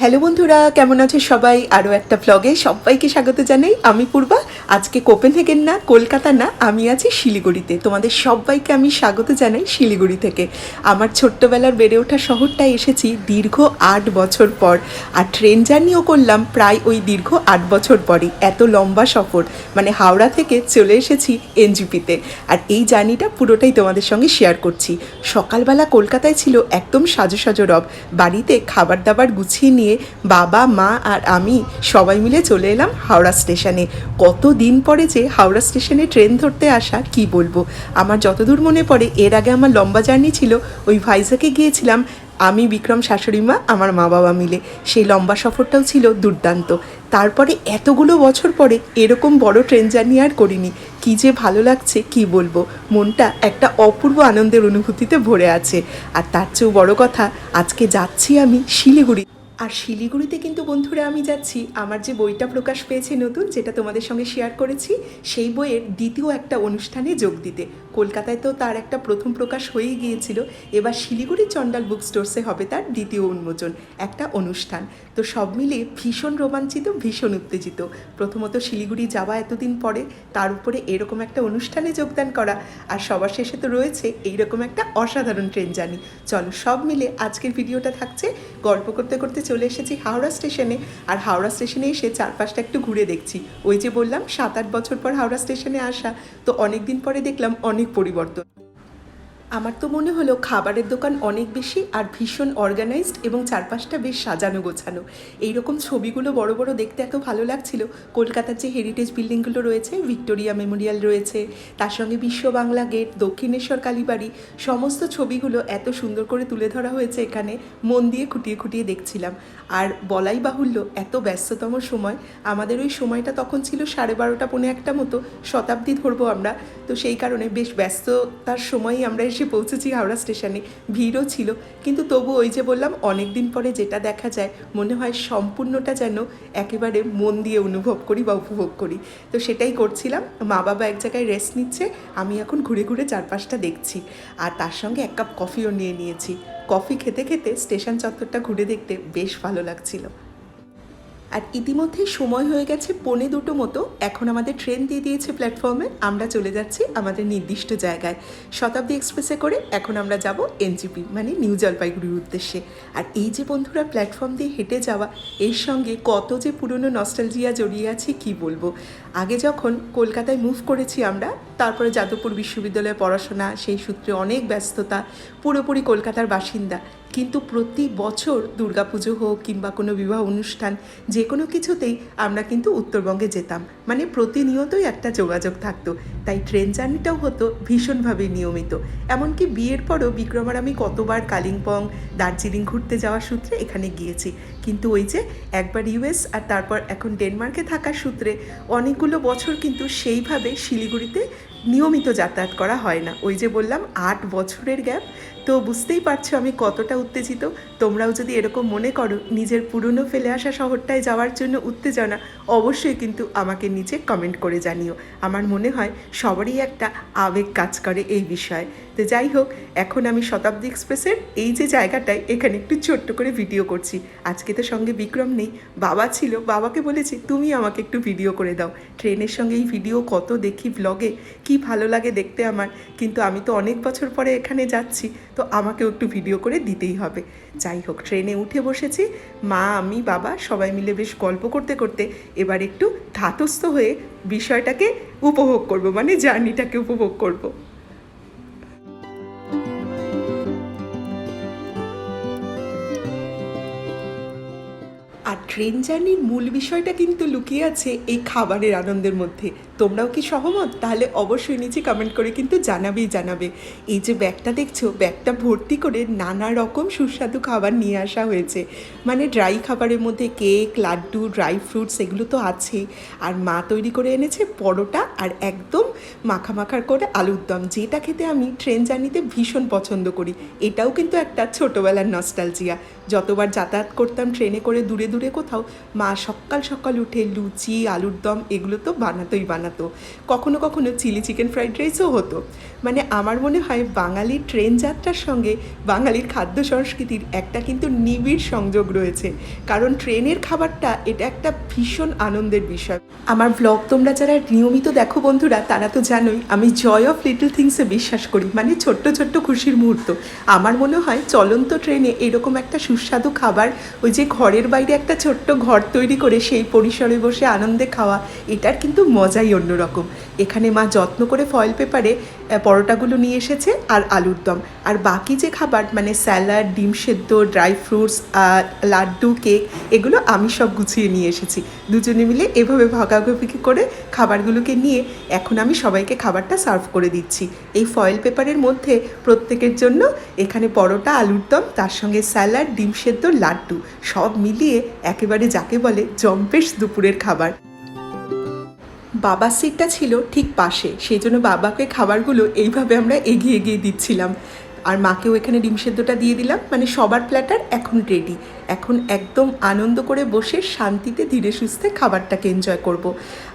Hello বন্ধুরা, কেমন আছে সবাই? আরও একটা ব্লগে সবাইকে স্বাগত জানাই। আমি পূর্বা, আজকে কোপেন কোপেনহেগেন না, কলকাতা না, আমি আছি শিলিগুড়িতে। তোমাদের সবাইকে আমি স্বাগত জানাই শিলিগুড়ি থেকে। আমার ছোট্টবেলার বেড়ে ওঠা শহরটায় এসেছি দীর্ঘ আট বছর পর। আর ট্রেন জার্নিও করলাম প্রায় ওই দীর্ঘ আট বছর পরই। এত লম্বা সফর মানে হাওড়া থেকে চলে এসেছি এনজিপিতে। আর এই জার্নিটা পুরোটাই তোমাদের সঙ্গে শেয়ার করছি। সকালবেলা কলকাতায় ছিল একদম সাজো সাজো রব। বাড়িতে খাবার দাবার গুছিয়ে নিয়ে বাবা, মা আর আমি সবাই মিলে চলে এলাম হাওড়া স্টেশনে। কত দিন পরে যে হাওড়া স্টেশনে ট্রেন ধরতে আসা, কি বলব? আমার যতদূর মনে পড়ে, এর আগে আমার লম্বা জার্নি ছিল, ওই ভাইজাকে গিয়েছিলাম। আমি, বিক্রম শাশুড়ি মা, আমার মা বাবা মিলে। সেই লম্বা সফরটাও ছিল দুর্দান্ত। তারপরে এতগুলো বছর পরে এরকম বড় ট্রেন জার্নি আর করিনি। কি যে ভালো লাগছে, কি বলব? মনটা একটা অপূর্ব আনন্দের অনুভূতিতে ভরে আছে। আর তার চেয়েও বড় কথা, আজকে যাচ্ছি আমি শিলিগুড়ি। আর শিলিগুড়িতে কিন্তু বন্ধুরা আমি যাচ্ছি। আমার যে বইটা প্রকাশ পেয়েছে নতুন, যেটা তোমাদের সঙ্গে শেয়ার করেছি, সেই বইয়ের দ্বিতীয় একটা অনুষ্ঠানে যোগ দিতে। কলকাতায় তো তার একটা প্রথম প্রকাশ হয়েই গিয়েছিল। এবার শিলিগুড়ি চন্ডাল বুক স্টোর্সে হবে তার দ্বিতীয় উন্মোচন, একটা অনুষ্ঠান। তো সব মিলিয়ে ভীষণ রোমাঞ্চিত, ভীষণ উত্তেজিত। প্রথমত শিলিগুড়ি যাওয়া এতদিন পরে, তার উপরে এরকম একটা অনুষ্ঠানে যোগদান করা, আর সবার শেষে তো রয়েছে এইরকম একটা অসাধারণ ট্রেন জার্নি। চলো সব মিলে আজকের ভিডিওটা থাকছে, গল্প করতে করতে চলে এসেছি হাওড়া স্টেশনে, আর হাওড়া স্টেশনে এসে চারপাশটা একটু ঘুরে দেখছি। ওই যে বললাম, সাত আট বছর পর হাওড়া স্টেশনে আসা, তো অনেক দিন পরে দেখলাম অনেক পরিবর্তন। আমার তো মনে হলো খাবারের দোকান অনেক বেশি আর ভীষণ অর্গানাইজড এবং চারপাশটা বেশ সাজানো গোছানো। এইরকম ছবিগুলো বড় বড় দেখতে এত ভালো লাগছিল। কলকাতার যে হেরিটেজ বিল্ডিংগুলো রয়েছে ভিক্টোরিয়া মেমোরিয়াল রয়েছে, তার সঙ্গে বিশ্ব বাংলা গেট দক্ষিণেশ্বর কালীবাড়ি, সমস্ত ছবিগুলো এত সুন্দর করে তুলে ধরা হয়েছে এখানে, মন দিয়ে খুঁটিয়ে খুঁটিয়ে দেখছিলাম। আর বলাই বাহুল্য, এত ব্যস্ততম সময়, আমাদের ওই সময়টা তখন ছিল সাড়ে বারোটা, পৌনে একটা মতো, শতাব্দী ধরবো আমরা। তো সেই কারণে বেশ ব্যস্ততার সময়ই আমরা এসে পৌঁছেছি হাওড়া স্টেশনে। ভিড়ও ছিল, কিন্তু তবু ওই যে বললাম অনেক দিন পরে যেটা দেখা যায়, মনে হয় সম্পূর্ণটা যেন একেবারে মন দিয়ে অনুভব করি বা উপভোগ করি। তো সেটাই করছিলাম, মা বাবা এক জায়গায় রেস্ট নিচ্ছে, আমি এখন ঘুরে ঘুরে চারপাশটা দেখছি। আর তার সঙ্গে এক কাপ কফিও নিয়ে নিয়েছি। কফি খেতে খেতে স্টেশন চত্বরটা ঘুরে দেখতে বেশ ভালো লাগছিল। আর ইতিমধ্যে সময় হয়ে গেছে পৌনে দুটো মতো। এখন আমাদের ট্রেন দিয়ে দিয়েছে প্ল্যাটফর্মে আমরা চলে যাচ্ছি আমাদের নির্দিষ্ট জায়গায়। শতাব্দী এক্সপ্রেসে করে এখন আমরা যাব এনজিপি মানে নিউ জলপাইগুড়ির উদ্দেশ্যে। আর এই যে বন্ধুরা প্ল্যাটফর্ম দিয়ে হেঁটে যাওয়া, এর সঙ্গে কত যে পুরনো নস্টালজিয়া জড়িয়ে আছে, কি বলব? আগে যখন কলকাতায় মুভ করেছি আমরা, তারপরে যাদবপুর বিশ্ববিদ্যালয়ে পড়াশোনা, সেই সূত্রে অনেক ব্যস্ততা, পুরোপুরি কলকাতার বাসিন্দা। কিন্তু প্রতি বছর দুর্গাপুজো হোক কিংবা কোনো বিবাহ অনুষ্ঠান, যে কোনো কিছুতেই আমরা কিন্তু উত্তরবঙ্গে যেতাম। মানে প্রতিনিয়তই একটা যোগাযোগ থাকতো। তাই ট্রেন জার্নিটাও হতো ভীষণভাবে নিয়মিত। এমনকি বিয়ের পরও বিক্রম আর আমি কতবার কালিম্পং, দার্জিলিং ঘুরতে যাওয়ার সূত্রে এখানে গিয়েছি। কিন্তু ওই যে একবার ইউএস আর তারপর এখন ডেনমার্কে থাকার সূত্রে অনেকগুলো বছর কিন্তু সেইভাবে শিলিগুড়িতে নিয়মিত যাতায়াত করা হয় না। ওই যে বললাম, আট বছরের গ্যাপ। তো বুঝতেই পারছ আমি কতটা উত্তেজিত। তোমরাও যদি এরকম মনে করো, নিজের পুরনো ফেলে আসা শহরটায় যাওয়ার জন্য উত্তেজনা, অবশ্যই কিন্তু আমাকে নিচে কমেন্ট করে জানিও। আমার মনে হয় সবারই একটা আবেগ কাজ করে এই বিষয়ে। তো যাই হোক, এখন আমি শতাব্দী এক্সপ্রেসের এই যে জায়গাটায় এখানে একটু ছোট্ট করে ভিডিও করছি। আজকে তো সঙ্গে বিক্রম নেই, বাবা ছিল। বাবাকে বলেছি, তুমি আমাকে একটু ভিডিও করে দাও। ট্রেনের সঙ্গে এই ভিডিও কত দেখি ব্লগে কি ভালো লাগে দেখতে আমার। কিন্তু আমি তো অনেক বছর পরে এখানে যাচ্ছি। তো আমাকেও একটু ভিডিও করে দিতেই হবে। যাই হোক ট্রেনে উঠে বসেছি। মা, আমি, বাবা সবাই মিলে বেশ গল্প করতে করতে এবার একটু ধাতস্থ হয়ে বিষয়টাকে উপভোগ করব মানে জার্নিটাকে উপভোগ করব। আর ট্রেন জার্নির মূল বিষয়টা কিন্তু লুকিয়ে আছে এই খাবারের আনন্দের মধ্যে। তোমরাও কি সহমত? তাহলে অবশ্যই নিচে কমেন্ট করে কিন্তু জানাবেই জানাবে। এই যে ব্যাগটা দেখছ, ব্যাগটা ভর্তি করে নানা রকম সুস্বাদু খাবার নিয়ে আসা হয়েছে। মানে ড্রাই খাবারের মধ্যে কেক লাড্ডু ড্রাই ফ্রুটস এগুলো তো আছেই। আর মা তৈরি করে এনেছে পরোটা আর একদম মাখা মাখার করে আলুর দম। যেটা খেতে আমি ট্রেন জার্নিতে ভীষণ পছন্দ করি। এটাও কিন্তু একটা ছোটোবেলার নস্টালজিয়া যতবার যাতায়াত করতাম ট্রেনে করে দূরে দূরে কোথাও, মা সকাল সকাল উঠে লুচি, আলুর দম এগুলো তো বানাতোই বানাতো। কখনো কখনো চিলি চিকেন ফ্রাইড রাইসও হতো। মানে আমার মনে হয় বাঙালির ট্রেন যাত্রার সঙ্গে বাঙালির খাদ্য সংস্কৃতির একটা কিন্তু নিবিড় সংযোগ রয়েছে। কারণ ট্রেনের খাবারটা এটা একটা ভীষণ আনন্দের বিষয়। আমার ব্লগ তোমরা যারা নিয়মিত দেখো বন্ধুরা, তারা তো জানোই আমি জয় অফ লিটল থিংসে বিশ্বাস করি। মানে ছোট্ট ছোট্ট খুশির মুহূর্ত। আমার মনে হয় চলন্ত ট্রেনে এরকম একটা সুস্বাদু খাবার, ওই যে ঘরের বাইরে একটা ছোট্ট ঘর তৈরি করে সেই পরিসরে বসে আনন্দে খাওয়া, এটার কিন্তু মজাই অন্যরকম। এখানে মা যত্ন করে ফয়েল পেপারে পরোটাগুলো নিয়ে এসেছে আর আলুর দম। আর বাকি যে খাবার মানে স্যালাড ডিম সেদ্ধ ড্রাই ফ্রুটস লাড্ডু কেক এগুলো আমি সব গুছিয়ে নিয়ে এসেছি। দুজনে মিলে এভাবে ভাগাভাগি করে খাবারগুলোকে নিয়ে এখন আমি সবাইকে খাবারটা সার্ভ করে দিচ্ছি। এই ফয়েল পেপারের মধ্যে প্রত্যেকের জন্য এখানে পরোটা, আলুর দম, তার সঙ্গে স্যালাড ডিম সেদ্ধ, লাড্ডু সব মিলিয়ে একেবারে যাকে বলে জম্পেশ দুপুরের খাবার। বাবার সিটটা ছিল ঠিক পাশে। সেই জন্য বাবাকে খাবারগুলো এইভাবে আমরা এগিয়ে এগিয়ে দিচ্ছিলাম। আর মাকেও এখানে ডিম সেদ্ধটা দিয়ে দিলাম। মানে সবার প্ল্যাটার এখন রেডি এখন একদম আনন্দ করে বসে শান্তিতে, ধীরে সুস্থে খাবারটাকে এনজয় করব।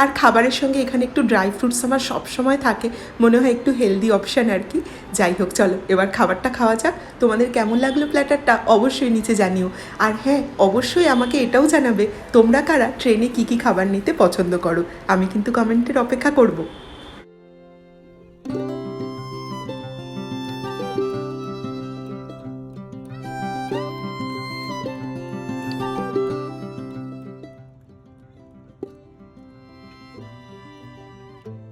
আর খাবারের সঙ্গে এখানে একটু ড্রাই ফ্রুটস আমার সবসময় থাকে। মনে হয় একটু হেলদি অপশান আর কি। যাই হোক, চলো, এবার খাবারটা খাওয়া যাক। তোমাদের কেমন লাগল প্ল্যাটারটা অবশ্যই নিচে জানিও। আর হ্যাঁ অবশ্যই আমাকে এটাও জানাবে, তোমরা কারা ট্রেনে কী কী খাবার নিতে পছন্দ করো? আমি কিন্তু কমেন্টের অপেক্ষা করব।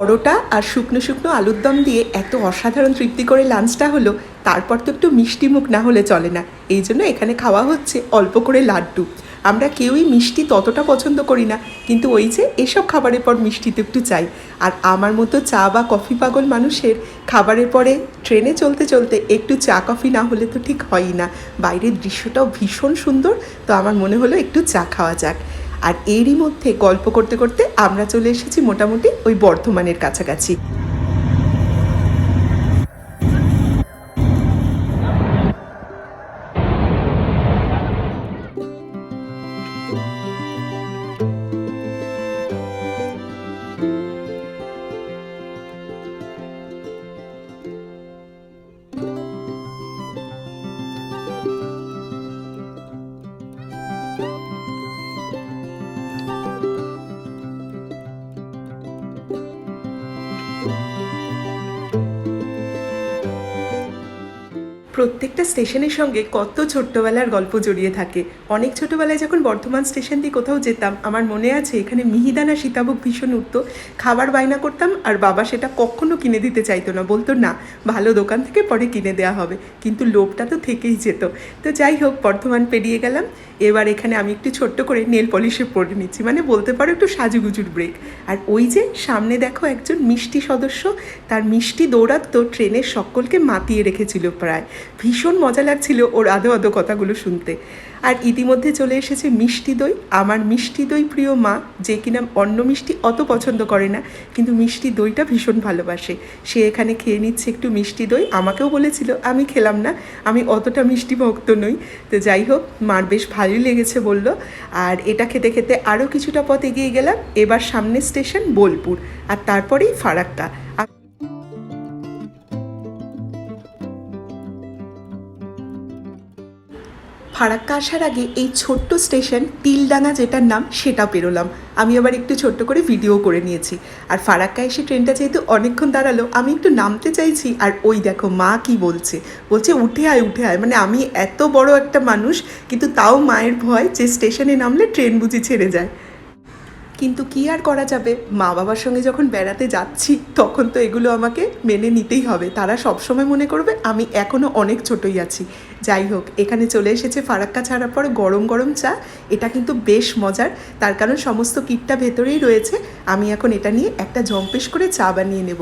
পরোটা আর শুকনো শুকনো আলুর দম দিয়ে এত অসাধারণ তৃপ্তি করে লাঞ্চটা হলো, তারপর তো একটু মিষ্টি মুখ না হলে চলে না। এই জন্য এখানে খাওয়া হচ্ছে অল্প করে লাড্ডু। আমরা কেউই মিষ্টি ততটা পছন্দ করি না, কিন্তু ওই যে এসব খাবারের পর মিষ্টি তো একটু চাই। আর আমার মতো চা বা কফি পাগল মানুষের খাবারের পরে ট্রেনে চলতে চলতে একটু চা কফি না হলে তো ঠিক হয়ই না। বাইরের দৃশ্যটাও ভীষণ সুন্দর, তো আমার মনে হলো একটু চা খাওয়া যাক। আর এরই মধ্যে গল্প করতে করতে আমরা চলে এসেছি মোটামুটি ওই বর্ধমানের কাছাকাছি। প্রত্যেকটা স্টেশনের সঙ্গে কত ছোট্টবেলার গল্প জড়িয়ে থাকে। অনেক ছোটবেলায় যখন বর্ধমান স্টেশন দিয়ে কোথাও যেতাম, আমার মনে আছে এখানে মিহিদানা সীতাভোগ ভীষণ উঠতো। খাবার বায়না করতাম আর বাবা সেটা কখনো কিনে দিতে চাইতো না। বলতো, না, ভালো দোকান থেকে পরে কিনে দেওয়া হবে। কিন্তু লোভটা তো থেকেই যেত। তো যাই হোক, বর্ধমান পেরিয়ে গেলাম। এবার এখানে আমি একটু ছোট্ট করে নেল পলিশে পরে নিচ্ছি। মানে বলতে পারো একটু সাজুগুজুর ব্রেক আর ওই যে সামনে দেখো একজন মিষ্টি সদস্য, তার মিষ্টি দৌড়াত্ম ট্রেনের সকলকে মাতিয়ে রেখেছিল প্রায়। ভীষণ মজা লাগছিল ওর আদো আদো কথাগুলো শুনতে। আর ইতিমধ্যে চলে এসেছে মিষ্টি দই। আমার মিষ্টি দই প্রিয় মা, যে কিনা অন্য মিষ্টি অত পছন্দ করে না, কিন্তু মিষ্টি দইটা ভীষণ ভালোবাসে। সে এখানে খেয়ে নিচ্ছে একটু মিষ্টি দই। আমাকেও বলেছিল, আমি খেলাম না, আমি অতটা মিষ্টি ভক্ত নই। তো যাই হোক, মার বেশ ভালোই লেগেছে বলল। আর এটা খেতে খেতে আরও কিছুটা পথ এগিয়ে গেলাম। এবার সামনের স্টেশন বোলপুর, আর তারপরেই ফারাক্কা। ফারাক্কা আসার আগে এই ছোট্ট স্টেশন তিলডাঙ্গা যেটার নাম সেটা পেরোলাম। আমি আবার একটু ছোট্ট করে ভিডিও করে নিয়েছি। আর ফারাক্কা এসে ট্রেনটা যেহেতু অনেকক্ষণ দাঁড়াল, আমি একটু নামতে চাইছি আর ওই দেখো মা কি বলছে। বলছে, উঠে আয় উঠে আয়। মানে আমি এত বড় একটা মানুষ, কিন্তু তাও মায়ের ভয় যে স্টেশনে নামলে ট্রেন বুঝি ছেড়ে যায়। কিন্তু কি আর করা যাবে? মা বাবার সঙ্গে যখন বেড়াতে যাচ্ছি, তখন তো এগুলো আমাকে মেনে নিতেই হবে। তারা সবসময় মনে করবে আমি এখনও অনেক ছোটই আছি। যাই হোক, এখানে চলে এসেছে ফারাক্কা ছাড়ার পর গরম গরম চা। এটা কিন্তু বেশ মজার। তার কারণ সমস্ত কিটটা ভেতরেই রয়েছে। আমি এখন এটা নিয়ে একটা জম্পেশ করে চা বানিয়ে নেব।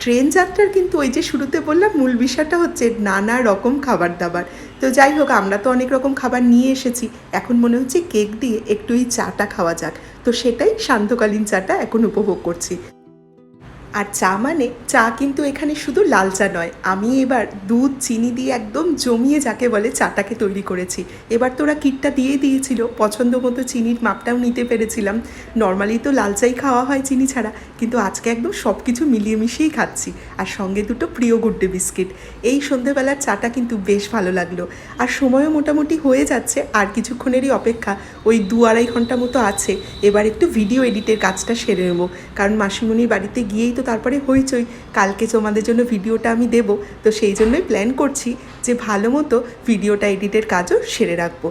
ট্রেন যাত্রার কিন্তু ওই যে শুরুতে বললাম, মূল বিষয়টা হচ্ছে নানা রকম খাবার দাবার। তো যাই হোক, আমরা তো অনেক রকম খাবার নিয়ে এসেছি। এখন মনে হচ্ছে কেক দিয়ে একটু এই চাটা খাওয়া যাক। তো সেটাই শান্তকালীন চাটা এখন উপভোগ করছি। আর চা মানে চা কিন্তু এখানে শুধু লাল চা নয়। আমি এবার দুধ, চিনি দিয়ে একদম জমিয়ে যাকে বলে চাটাকে তৈরি করেছি। এবার তোরা কিটটা দিয়ে দিয়েছিল, পছন্দ মতো চিনির মাপটাও নিতে পেরেছিলাম। নর্মালি তো লাল চাই খাওয়া হয় চিনি ছাড়া, কিন্তু আজকে একদম সব কিছু মিলিয়ে মিশিয়েই খাচ্ছি। আর সঙ্গে দুটো প্রিয় গুড্ডে বিস্কিট। এই সন্ধেবেলার চাটা কিন্তু বেশ ভালো লাগল। আর সময়ও মোটামুটি হয়ে যাচ্ছে, আর কিছুক্ষণেরই অপেক্ষা, ওই দু আড়াই ঘণ্টা মতো আছে। এবার একটু ভিডিও এডিটের কাজটা সেরে নেব। কারণ মাসিমণির বাড়িতে গিয়েই তো তারপরে হইচই। কালকে তোমাদের জন্য ভিডিওটা আমি দেব, তো সেই জন্যই প্ল্যান করছি যে ভালো মতো ভিডিওটা এডিটের কাজও সেরে রাখব।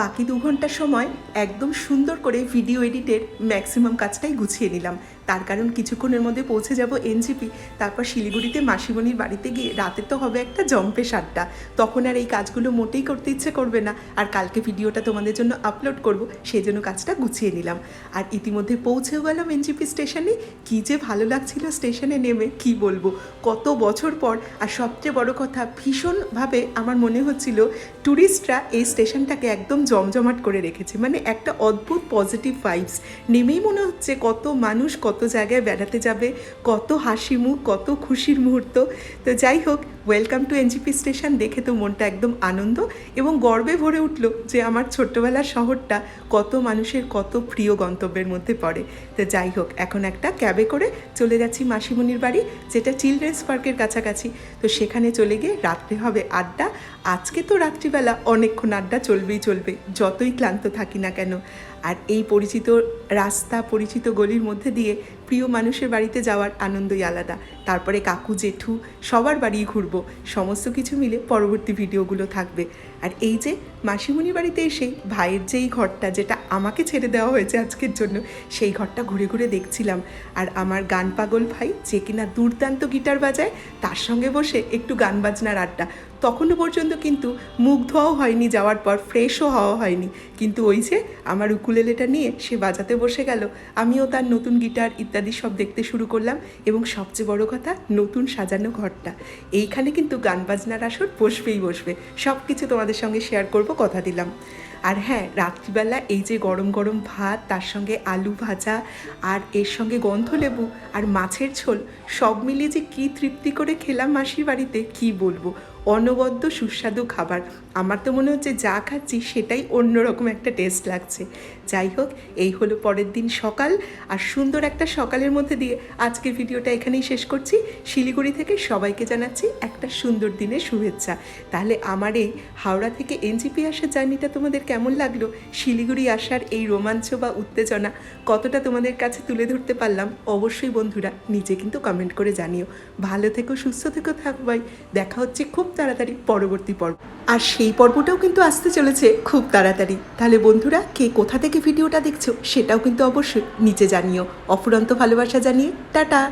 বাকি দু ঘণ্টার সময় একদম সুন্দর করে ভিডিও এডিটের ম্যাক্সিমাম কাজটাই গুছিয়ে নিলাম। তার কারণ কিছুক্ষণের মধ্যে পৌঁছে যাব এনজিপি তারপর শিলিগুড়িতে মাসিমণির বাড়িতে গিয়ে রাতে তো হবে একটা জম্পে সাতটা। তখন আর এই কাজগুলো মোটেই করতে ইচ্ছে করবে না। আর কালকে ভিডিওটা তোমাদের জন্য আপলোড করব সেই জন্য কাজটা গুছিয়ে নিলাম। আর ইতিমধ্যে পৌঁছেও গেলাম এনজিপি স্টেশনে। কী যে ভালো লাগছিল স্টেশনে নেমে, কি বলব? কত বছর পর, আর সবচেয়ে বড় কথা, ভীষণভাবে আমার মনে হচ্ছিল ট্যুরিস্টরা এই স্টেশনটাকে একদম জমজমাট করে রেখেছে। মানে একটা অদ্ভুত পজিটিভ ভাইবস নেমেই মনে হচ্ছে কত মানুষ কত জায়গায় বেড়াতে যাবে, কত হাসি মুখ, কত খুশির মুহূর্ত। তো যাই হোক ওয়েলকাম টু এনজিপি স্টেশন দেখে তো মনটা একদম আনন্দ এবং গর্বে ভরে উঠল যে আমার ছোট্টবেলার শহরটা কত মানুষের কত প্রিয় গন্তব্যের মধ্যে পড়ে। তো যাই হোক, এখন একটা ক্যাবে করে চলে যাচ্ছি মাসিমণির বাড়ি, যেটা চিলড্রেন্স পার্কের কাছাকাছি। তো সেখানে চলে গিয়ে রাত্রে হবে আড্ডা। আজকে তো রাত্রিবেলা অনেকক্ষণ আড্ডা চলবেই চলবে, যতই ক্লান্ত থাকি না কেন। আর এই পরিচিত রাস্তা, পরিচিত গলির মধ্যে দিয়ে প্রিয় মানুষের বাড়িতে যাওয়ার আনন্দই আলাদা। তারপরে কাকু, জেঠু সবার বাড়ি ঘুরবো, সমস্ত কিছু মিলে পরবর্তী ভিডিওগুলো থাকবে। আর এই যে মাসিমণির বাড়িতে এসেই ভাইয়ের যেই ঘরটা যেটা আমাকে ছেড়ে দেওয়া হয়েছে আজকের জন্য, সেই ঘরটা ঘুরে ঘুরে দেখছিলাম। আর আমার গান পাগল ভাই যে কিনা দুর্দান্ত গিটার বাজায়, তার সঙ্গে বসে একটু গান বাজনার আড্ডা। তখনও পর্যন্ত কিন্তু মুখ ধোয়াও হয়নি, যাওয়ার পর ফ্রেশও হওয়া হয়নি। কিন্তু ওই যে আমার উকুলেলেটা নিয়ে সে বাজাতে বসে গেল। আমিও তার নতুন গিটার ইত্যাদি সব দেখতে শুরু করলাম এবং সবচেয়ে বড় কথা, নতুন সাজানো ঘরটা। এইখানে কিন্তু গান বাজনার আসর বসবেই বসবে। সব কিছু তোমাদের সঙ্গে শেয়ার করব, কথা দিলাম। আর হ্যাঁ রাত্রিবেলা এই যে গরম গরম ভাত, তার সঙ্গে আলু ভাজা, আর এর সঙ্গে গন্ধলেবু আর মাছের ঝোল, সব মিলিয়ে যে কী তৃপ্তি করে খেলাম মাসির বাড়িতে, কি বলব? অনবদ্য সুস্বাদু খাবার। আমার তো মনে হচ্ছে যা খাচ্ছি সেটাই অন্যরকম একটা টেস্ট লাগছে। যাই হোক, এই হলো পরের দিন সকাল। আর সুন্দর একটা সকালের মধ্যে দিয়ে আজকের ভিডিওটা এখানেই শেষ করছি। শিলিগুড়ি থেকে সবাইকে জানাচ্ছি একটা সুন্দর দিনের শুভেচ্ছা। তাহলে আমার এই হাওড়া থেকে এনজিপি আসার জার্নিটা তোমাদের কেমন লাগল? শিলিগুড়ি আসার এই রোমাঞ্চ বা উত্তেজনা কতটা তোমাদের কাছে তুলে ধরতে পারলাম? অবশ্যই বন্ধুরা, নিজে কিন্তু কমেন্ট করে জানিও। ভালো থেকো, সুস্থ থেকো থাকবাই দেখা হচ্ছে খুব তাড়াতাড়ি পরবর্তী পর্ব। আর সেই পর্বটাও কিন্তু আসতে চলেছে খুব তাড়াতাড়ি। তাহলে বন্ধুরা, কে কোথা থেকে ভিডিওটা দেখছ সেটাও কিন্তু অবশ্যই নিচে জানিও। অফুরন্ত ভালোবাসা জানিয়ে, টাটা!